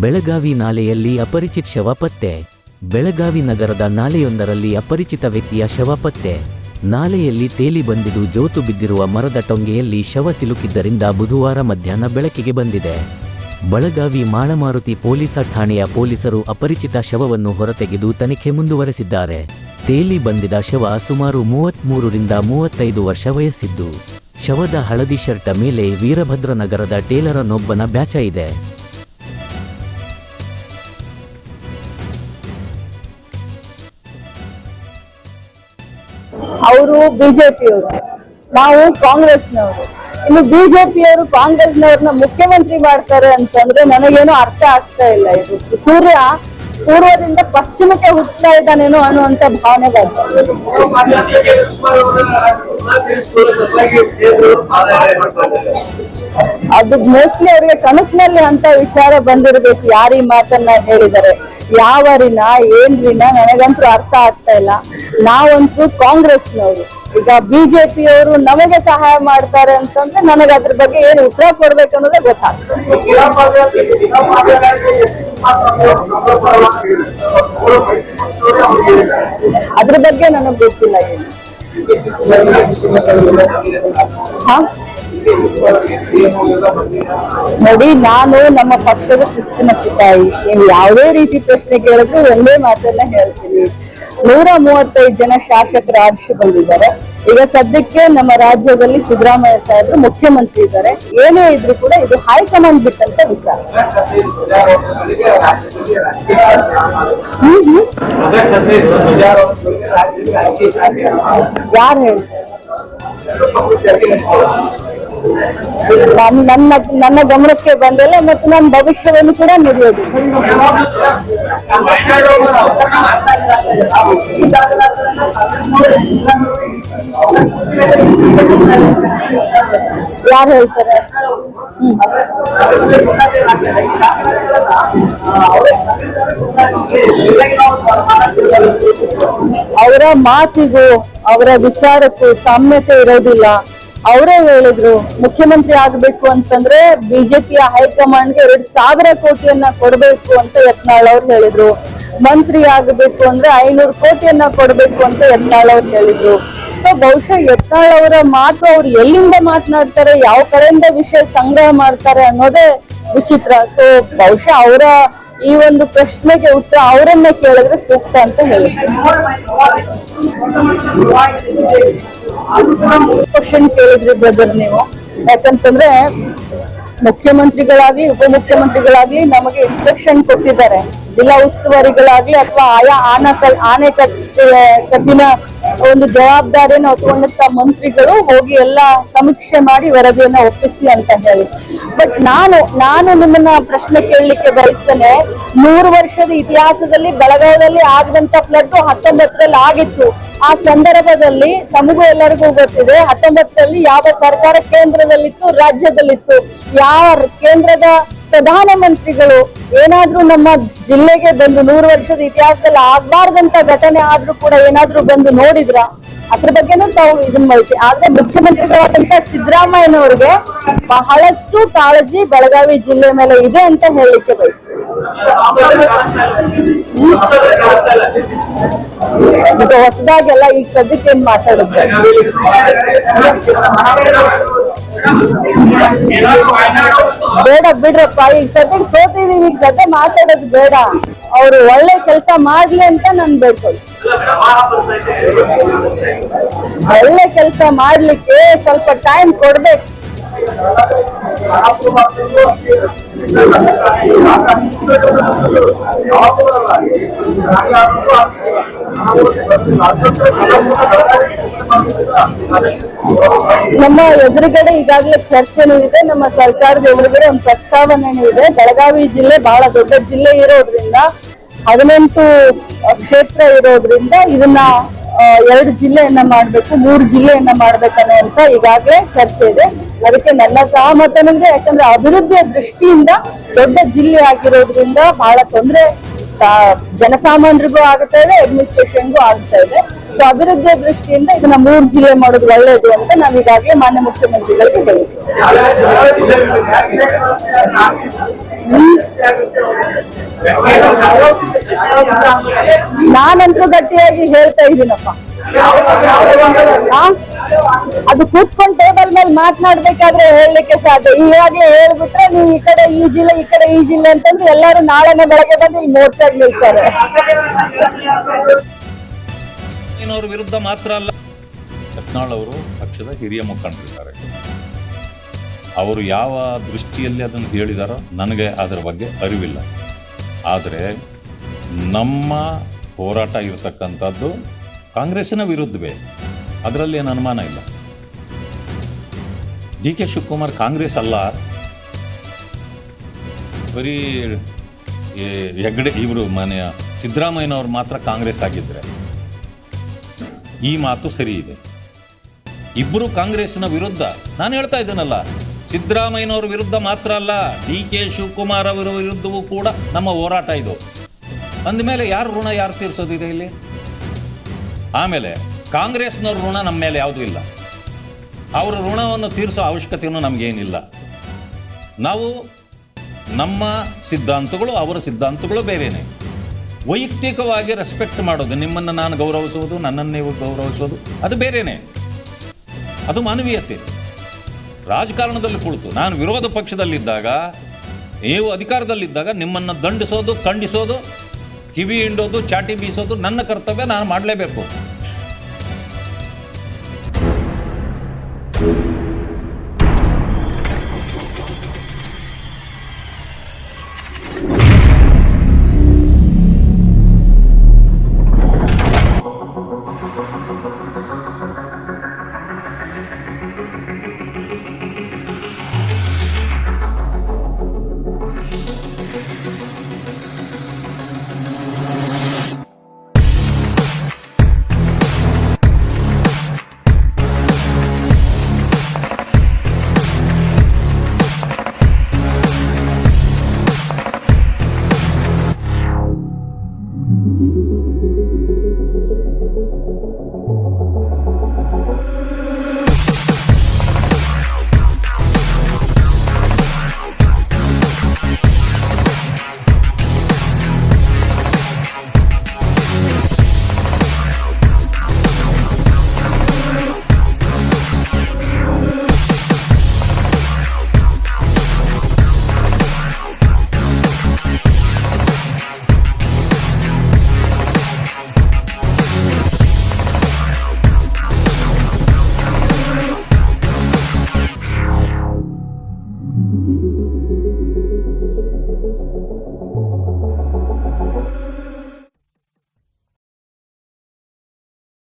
ಬೆಳಗಾವಿ ನಾಲೆಯಲ್ಲಿ ಅಪರಿಚಿತ ಶವ ಪತ್ತೆ. ಬೆಳಗಾವಿ ನಗರದ ನಾಲೆಯೊಂದರಲ್ಲಿ ಅಪರಿಚಿತ ವ್ಯಕ್ತಿಯ ಶವ ಪತ್ತೆ. ನಾಲೆಯಲ್ಲಿ ತೇಲಿ ಬಂದಿದ್ದು ಜೋತು ಬಿದ್ದಿರುವ ಮರದ ಟೊಂಗೆಯಲ್ಲಿ ಶವ ಸಿಲುಕಿದ್ದರಿಂದ ಬುಧವಾರ ಮಧ್ಯಾಹ್ನ ಬೆಳಕಿಗೆ ಬಂದಿದೆ. ಬೆಳಗಾವಿ ಮಾಳಮಾರುತಿ ಪೊಲೀಸ ಠಾಣೆಯ ಪೊಲೀಸರು ಅಪರಿಚಿತ ಶವವನ್ನು ಹೊರತೆಗೆದು ತನಿಖೆ ಮುಂದುವರೆಸಿದ್ದಾರೆ. ತೇಲಿ ಬಂದಿದ ಶವ ಸುಮಾರು ಮೂವತ್ಮೂರರಿಂದ ಮೂವತ್ತೈದು ವರ್ಷ ವಯಸ್ಸಿದ್ದು. ಶವದ ಹಳದಿ ಶರ್ಟ ಮೇಲೆ ವೀರಭದ್ರ ನಗರದ ಟೇಲರನೊಬ್ಬನ ಬ್ಯಾಚ ಇದೆ. ಅವರು ಬಿಜೆಪಿಯವರು, ನಾವು ಕಾಂಗ್ರೆಸ್ನವರು. ಇನ್ನು ಬಿಜೆಪಿಯವರು ಕಾಂಗ್ರೆಸ್ನವ್ರನ್ನ ಮುಖ್ಯಮಂತ್ರಿ ಮಾಡ್ತಾರೆ ಅಂತಂದ್ರೆ ನನಗೇನು ಅರ್ಥ ಆಗ್ತಾ ಇಲ್ಲ ಇದು. ಸೂರ್ಯ ಪೂರ್ವದಿಂದ ಪಶ್ಚಿಮಕ್ಕೆ ಹುಟ್ಟತಾ ಇದ್ದಾನೇನೋ ಅನ್ನುವಂತ ಭಾವನೆ ಬರ್ತದೆ ಅದು ಮೋಸ್ಟ್ಲಿ ಅವರಿಗೆ ಕನಸಿನಲ್ಲಿ ಅಂತ ವಿಚಾರ ಬಂದಿರಬೇಕು, ಯಾರು ಮಾತನ್ನ ಹೇಳಿದ್ದಾರೆ ಯಾವರಿನ ಏನ್ರಿನ ನನಗಂತೂ ಅರ್ಥ ಆಗ್ತಾ ಇಲ್ಲ. ನಾವಂತೂ ಕಾಂಗ್ರೆಸ್ನವರು. ಈಗ ಬಿಜೆಪಿಯವರು ನಮಗೆ ಸಹಾಯ ಮಾಡ್ತಾರೆ ಅಂತಂದ್ರೆ ನನಗೆ ಅದ್ರ ಬಗ್ಗೆ ಏನು ಉತ್ತರ ಕೊಡ್ಬೇಕು ಅನ್ನೋದೇ ಗೊತ್ತಾಗ್ತದೆ. ಅದ್ರ ಬಗ್ಗೆ ನನಗೆ ಗೊತ್ತಿಲ್ಲ ಏನು. ನೋಡಿ, ನಾನು ನಮ್ಮ ಪಕ್ಷದ ಶಿಸ್ತಿನ ಸಿಪಾಯಿ. ನೀವು ಯಾವುದೇ ರೀತಿ ಪ್ರಶ್ನೆ ಕೇಳಿದ್ರು ಒಂದೇ ಮಾತನ್ನ ಹೇಳ್ತೀನಿ. ನೂರ ಮೂವತ್ತೈದು ಜನ ಶಾಸಕರ ಆರಿಸಿ ಬಂದಿದ್ದಾರೆ. ಈಗ ಸದ್ಯಕ್ಕೆ ನಮ್ಮ ರಾಜ್ಯದಲ್ಲಿ ಸಿದ್ದರಾಮಯ್ಯ ಸಾಹೇಬರು ಮುಖ್ಯಮಂತ್ರಿ ಇದ್ದಾರೆ. ಏನೇ ಇದ್ರು ಕೂಡ ಇದು ಹೈಕಮಾಂಡ್ ಬಿಟ್ಟಂತ ವಿಚಾರ. ಯಾರು ಹೇಳ್ತಾರೆ? ನನ್- ನನ್ನ ನನ್ನ ಗಮನಕ್ಕೆ ಬಂದಿಲ್ಲ ಮತ್ತು ನನ್ನ ಭವಿಷ್ಯವನ್ನು ಕೂಡ ನಡೆಯೋದು ಯಾರು ಹೇಳ್ತಾರೆ? ಅವರ ಮಾತಿಗೂ ಅವರ ವಿಚಾರಕ್ಕೂ ಸಾಮ್ಯತೆ ಇರೋದಿಲ್ಲ. ಅವರೇ ಹೇಳಿದ್ರು, ಮುಖ್ಯಮಂತ್ರಿ ಆಗ್ಬೇಕು ಅಂತಂದ್ರೆ ಬಿಜೆಪಿಯ ಹೈಕಮಾಂಡ್ಗೆ ಎರಡ್ ಸಾವಿರ ಕೋಟಿಯನ್ನ ಕೊಡಬೇಕು ಅಂತ ಯತ್ನಾಳ್ ಅವ್ರು ಹೇಳಿದ್ರು. ಮಂತ್ರಿ ಆಗಬೇಕು ಅಂದ್ರೆ ಐನೂರು ಕೋಟಿಯನ್ನ ಕೊಡಬೇಕು ಅಂತ ಯತ್ನಾಳ್ ಅವ್ರು ಹೇಳಿದ್ರು. ಸೊ ಬಹುಶಃ ಯತ್ನಾಳ್ ಅವರ ಮಾತು ಅವ್ರು ಎಲ್ಲಿಂದ ಮಾತನಾಡ್ತಾರೆ, ಯಾವ ಕಡೆಯಿಂದ ವಿಷಯ ಸಂಗ್ರಹ ಮಾಡ್ತಾರೆ ಅನ್ನೋದೇ ವಿಚಿತ್ರ. ಸೊ ಬಹುಶಃ ಅವರ ಈ ಒಂದು ಪ್ರಶ್ನೆಗೆ ಉತ್ತರ ಅವರನ್ನೇ ಕೇಳಿದ್ರೆ ಸೂಕ್ತ ಅಂತ ಹೇಳಿದ್ರು. ಕ್ವಶನ್ ಕೇಳಿದ್ರಿ ಬ್ರದರ್ ನೀವು. ಯಾಕಂತಂದ್ರೆ ಮುಖ್ಯಮಂತ್ರಿಗಳಾಗ್ಲಿ ಉಪಮುಖ್ಯಮಂತ್ರಿಗಳಾಗ್ಲಿ ನಮಗೆ ಇನ್ಸ್ಟ್ರಕ್ಷನ್ ಕೊಟ್ಟಿದ್ದಾರೆ. ಜಿಲ್ಲಾ ಉಸ್ತುವಾರಿಗಳಾಗ್ಲಿ ಅಥವಾ ಆಯಾ ಆನ ಆನೆ ಕಬ್ಬಿನ ಒಂದು ಜವಾಬ್ದಾರಿಯನ್ನು ಹೊತ್ಕೊಂಡಂತ ಮಂತ್ರಿಗಳು ಹೋಗಿ ಎಲ್ಲ ಸಮೀಕ್ಷೆ ಮಾಡಿ ವರದಿಯನ್ನ ಒಪ್ಪಿಸಿ ಅಂತ ಹೇಳಿ. ಬಟ್ ನಾನು ನಾನು ನಿಮ್ಮನ್ನ ಪ್ರಶ್ನೆ ಕೇಳಲಿಕ್ಕೆ ಬಯಸ್ತೇನೆ ನೂರು ವರ್ಷದ ಇತಿಹಾಸದಲ್ಲಿ ಬೆಳಗಾವಿಯಲ್ಲಿ ಆಗದಂತ ಫ್ಲಡ್ ಹತ್ತೊಂಬತ್ತರಲ್ಲಿ ಆಗಿತ್ತು. ಆ ಸಂದರ್ಭದಲ್ಲಿ ತಮಗೂ ಎಲ್ಲರಿಗೂ ಗೊತ್ತಿದೆ, ಹತ್ತೊಂಬತ್ತರಲ್ಲಿ ಯಾವ ಸರ್ಕಾರ ಕೇಂದ್ರದಲ್ಲಿತ್ತು, ರಾಜ್ಯದಲ್ಲಿತ್ತು. ಯಾವ ಕೇಂದ್ರದ ಪ್ರಧಾನಮಂತ್ರಿಗಳು ಏನಾದ್ರೂ ನಮ್ಮ ಜಿಲ್ಲೆಗೆ ಬಂದು ನೂರು ವರ್ಷದ ಇತಿಹಾಸದಲ್ಲಿ ಆಗ್ಬಾರ್ದಂತ ಘಟನೆ ಆದ್ರೂ ಕೂಡ ಏನಾದ್ರೂ ಬಂದು ನೋಡಿದ್ರ? ಅದ್ರ ಬಗ್ಗೆನೂ ತಾವು ಇದನ್ನ ಮಾಹಿತಿ. ಆದ್ರೆ ಮುಖ್ಯಮಂತ್ರಿಗಳಾದಂತ ಸಿದ್ದರಾಮಯ್ಯನವ್ರಿಗೆ ಬಹಳಷ್ಟು ಕಾಳಜಿ ಬೆಳಗಾವಿ ಜಿಲ್ಲೆ ಮೇಲೆ ಇದೆ ಅಂತ ಹೇಳಲಿಕ್ಕೆ ಬಯಸ್ತೀವಿ ಈಗ ಹೊಸದಾಗೆಲ್ಲ ಈಗ ಸದ್ಯಕ್ಕೆ ಏನ್ ಮಾತಾಡುತ್ತೆ ಬೇಡ, ಬಿಡ್ರಪ್ಪ. ಈಗ ಸದ್ಯಕ್ಕೆ ಸೋತಿದೀವಿ ಈಗ ಸದ್ಯ ಮಾತಾಡೋದು ಬೇಡ. ಅವ್ರು ಒಳ್ಳೆ ಕೆಲಸ ಮಾಡ್ಲಿ ಅಂತ ನನ್ ಬೇಡ್ಕೊಳ್ಳಿ ಒಳ್ಳೆ ಕೆಲಸ ಮಾಡ್ಲಿಕ್ಕೆ ಸ್ವಲ್ಪ ಟೈಮ್ ಕೊಡ್ಬೇಕು. ನಮ್ಮ ಎದುರುಗಡೆ ಈಗಾಗಲೇ ಚರ್ಚೆನೂ ಇದೆ. ನಮ್ಮ ಸರ್ಕಾರದ ಎದುರುಗಡೆ ಒಂದು ಪ್ರಸ್ತಾವನೆನೂ ಇದೆ. ಬೆಳಗಾವಿ ಜಿಲ್ಲೆ ಬಹಳ ದೊಡ್ಡ ಜಿಲ್ಲೆ ಇರೋದ್ರಿಂದ, ಹದಿನೆಂಟು ಕ್ಷೇತ್ರ ಇರೋದ್ರಿಂದ ಇದನ್ನ ಎರಡು ಜಿಲ್ಲೆಯನ್ನ ಮಾಡ್ಬೇಕು, ಮೂರು ಜಿಲ್ಲೆಯನ್ನ ಮಾಡ್ಬೇಕನ್ನುವಂತ ಈಗಾಗಲೇ ಚರ್ಚೆ ಇದೆ. ಅದಕ್ಕೆ ನನ್ನ ಸಹಮತ ಇದೆ ಯಾಕಂದ್ರೆ ಅಭಿವೃದ್ಧಿಯ ದೃಷ್ಟಿಯಿಂದ ದೊಡ್ಡ ಜಿಲ್ಲೆ ಆಗಿರೋದ್ರಿಂದ ಬಹಳ ತೊಂದರೆ ಜನಸಾಮಾನ್ಯರಿಗೂ ಆಗ್ತಾ ಇದೆ ಅಡ್ಮಿನಿಸ್ಟ್ರೇಷನ್ಗೂ ಆಗ್ತಾ ಇದೆ ಸೊ ಅಭಿವೃದ್ಧಿಯ ದೃಷ್ಟಿಯಿಂದ ಇದನ್ನ ಮೂರು ಜಿಲ್ಲೆ ಮಾಡೋದು ಒಳ್ಳೆಯದು ಅಂತ ನಾವು ಈಗಾಗಲೇ ಮಾನ್ಯ ಮುಖ್ಯಮಂತ್ರಿಗಳಿಗೆ ಹೇಳಿದ್ವಿ ಹ್ಮ್. ನಾನಂತೂ ಗಟ್ಟಿಯಾಗಿ ಹೇಳ್ತಾ ಇದ್ದೀನಪ್ಪ. ಅದು ಕೂತ್ಕೊಂಡ್ ಟೇಬಲ್ ಮೇಲೆ ಮಾತನಾಡ್ಬೇಕಾದ್ರೆ ಹೇಳಲಿಕ್ಕೆ ಸಾಧ್ಯ. ಈಗಾಗ್ಲೇ ಹೇಳ್ಬಿಟ್ರೆ ನೀವು ಈ ಕಡೆ ಈ ಜಿಲ್ಲೆ, ಈ ಕಡೆ ಈ ಜಿಲ್ಲೆ ಅಂತಂದ್ರೆ ಎಲ್ಲರೂ ನಾಳೆನೆ ಬೆಳಗ್ಗೆ ಬಂದು ಇಲ್ಲಿ ಮೋರ್ಚಾಗ್ ನಿಲ್ತಾರೆ. ವಿರುದ್ಧ ಮಾತ್ರ ಅಲ್ಲ, ಯತ್ನಾಳ್ ಅವರು ಪಕ್ಷದ ಹಿರಿಯ ಮುಖಂಡರಿದ್ದಾರೆ. ಅವರು ಯಾವ ದೃಷ್ಟಿಯಲ್ಲಿ ಅದನ್ನು ಹೇಳಿದಾರೋ ನನಗೆ ಅದರ ಬಗ್ಗೆ ಅರಿವಿಲ್ಲ. ಆದರೆ ನಮ್ಮ ಹೋರಾಟ ಇರತಕ್ಕಂಥದ್ದು ಕಾಂಗ್ರೆಸ್ಸಿನ ವಿರುದ್ಧವೇ. ಅದರಲ್ಲಿ ಏನು ಅನುಮಾನ ಇಲ್ಲ. ಡಿ ಕೆ ಶಿವಕುಮಾರ್ ಕಾಂಗ್ರೆಸ್ ಅಲ್ಲ. ಬರೀ ಹೆಗ್ಡೆ ಇವರು ಮನೆಯ ಸಿದ್ದರಾಮಯ್ಯನವ್ರು ಮಾತ್ರ ಕಾಂಗ್ರೆಸ್ ಆಗಿದ್ದರೆ ಈ ಮಾತು ಸರಿ ಇದೆ. ಇಬ್ಬರು ಕಾಂಗ್ರೆಸ್ನ ವಿರುದ್ಧ ನಾನು ಹೇಳ್ತಾ ಇದ್ದೇನಲ್ಲ. ಸಿದ್ದರಾಮಯ್ಯನವರ ವಿರುದ್ಧ ಮಾತ್ರ ಅಲ್ಲ, ಡಿ ಕೆ ಶಿವಕುಮಾರ್ ಅವರ ವಿರುದ್ಧವೂ ಕೂಡ ನಮ್ಮ ಹೋರಾಟ ಇದು. ಅಂದಮೇಲೆ ಯಾರು ಋಣ ಯಾರು ತೀರಿಸೋದಿದೆ ಇಲ್ಲಿ? ಆಮೇಲೆ ಕಾಂಗ್ರೆಸ್ನವ್ರ ಋಣ ನಮ್ಮ ಮೇಲೆ ಯಾವುದೂ ಇಲ್ಲ. ಅವರ ಋಣವನ್ನು ತೀರಿಸೋ ಅವಶ್ಯಕತೆಯೂ ನಮಗೇನಿಲ್ಲ. ನಾವು ನಮ್ಮ ಸಿದ್ಧಾಂತಗಳು ಅವರ ಸಿದ್ಧಾಂತಗಳು ಬೇರೆಯೇ ವೈಯಕ್ತಿಕವಾಗಿ ರೆಸ್ಪೆಕ್ಟ್ ಮಾಡೋದು, ನಿಮ್ಮನ್ನು ನಾನು ಗೌರವಿಸುವುದು, ನನ್ನನ್ನು ನೀವು ಗೌರವಿಸೋದು ಅದು ಬೇರೆಯೇ ಅದು ಮಾನವೀಯತೆ. ರಾಜಕಾರಣದಲ್ಲಿ ಕುಳಿತು ನಾನು ವಿರೋಧ ಪಕ್ಷದಲ್ಲಿದ್ದಾಗ, ನೀವು ಅಧಿಕಾರದಲ್ಲಿದ್ದಾಗ ನಿಮ್ಮನ್ನು ದಂಡಿಸೋದು, ಖಂಡಿಸೋದು, ಕಿವಿ ಹಿಂಡೋದು, ಚಾಟಿ ಬೀಸೋದು ನನ್ನ ಕರ್ತವ್ಯ, ನಾನು ಮಾಡಲೇಬೇಕು.